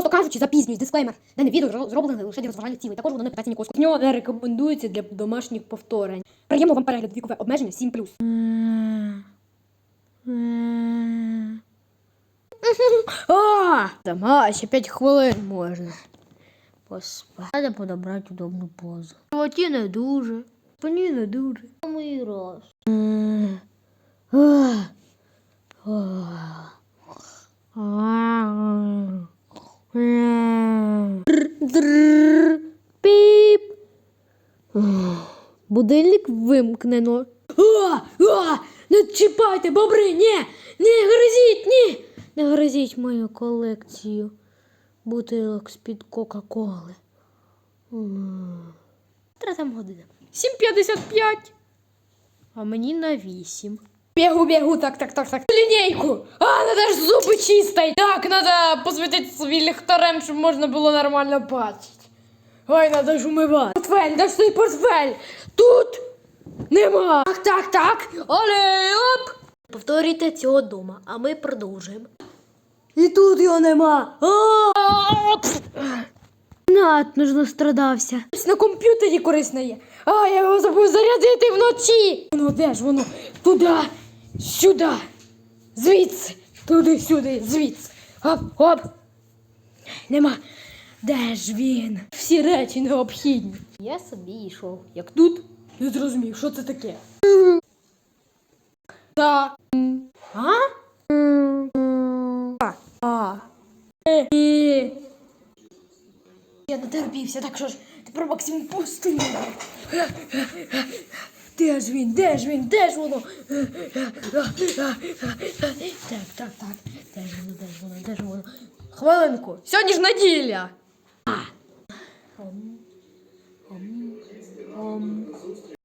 Просто кажучи, запізнююсь, дисклеймер. Дане відео зроблене лише для розважальних цілей. Також воно не питається нікого. Нього не рекомендується для домашніх повторень. Приємно вам перегляд вікове обмеження 7+. А, Сама ще 5 хвилин можна. Поспати, подобрати удобну позу. Животі не дуже. Спині не дуже. Самий раз. Будильник вимкнено. А, а, не чіпайте, бобри, ні! Не гризіть, ні! Не гризіть мою колекцію бутилок з-під Кока-Коли. Третя година. 7.55. А мені на 8. Бегу, бегу, так, так, так, так. Лінійку! А, надо ж зуби чистай! Так, надо посвітити свій ліхтарем, щоб можна було нормально бачити. Ой, надо ж умивати. Портфель, де ж той портфель? Тут нема. Так, так, так. Оле, оп! Повторюйте цього дома, а ми продовжуємо. І тут його нема. Ж настрадався. Ось На комп'ютері корисне є. А, я його забув зарядити вночі. Воно де ж воно? Туди, сюди, звідси, туди, сюди, звідси. Оп, оп. Нема. Де ж він? Всі речі необхідні. Я собі йшов. Як тут? Не зрозумів, що це таке. Так. А? А. Е. Е. Я дотерпівся, так що ж тепер Максим пусти. мене. Де ж він? Де ж він? Де ж воно? Так, так, так. Де ж воно, де ж воно, де ж воно? Хвилинку. Сьогодні ж неділя. 好密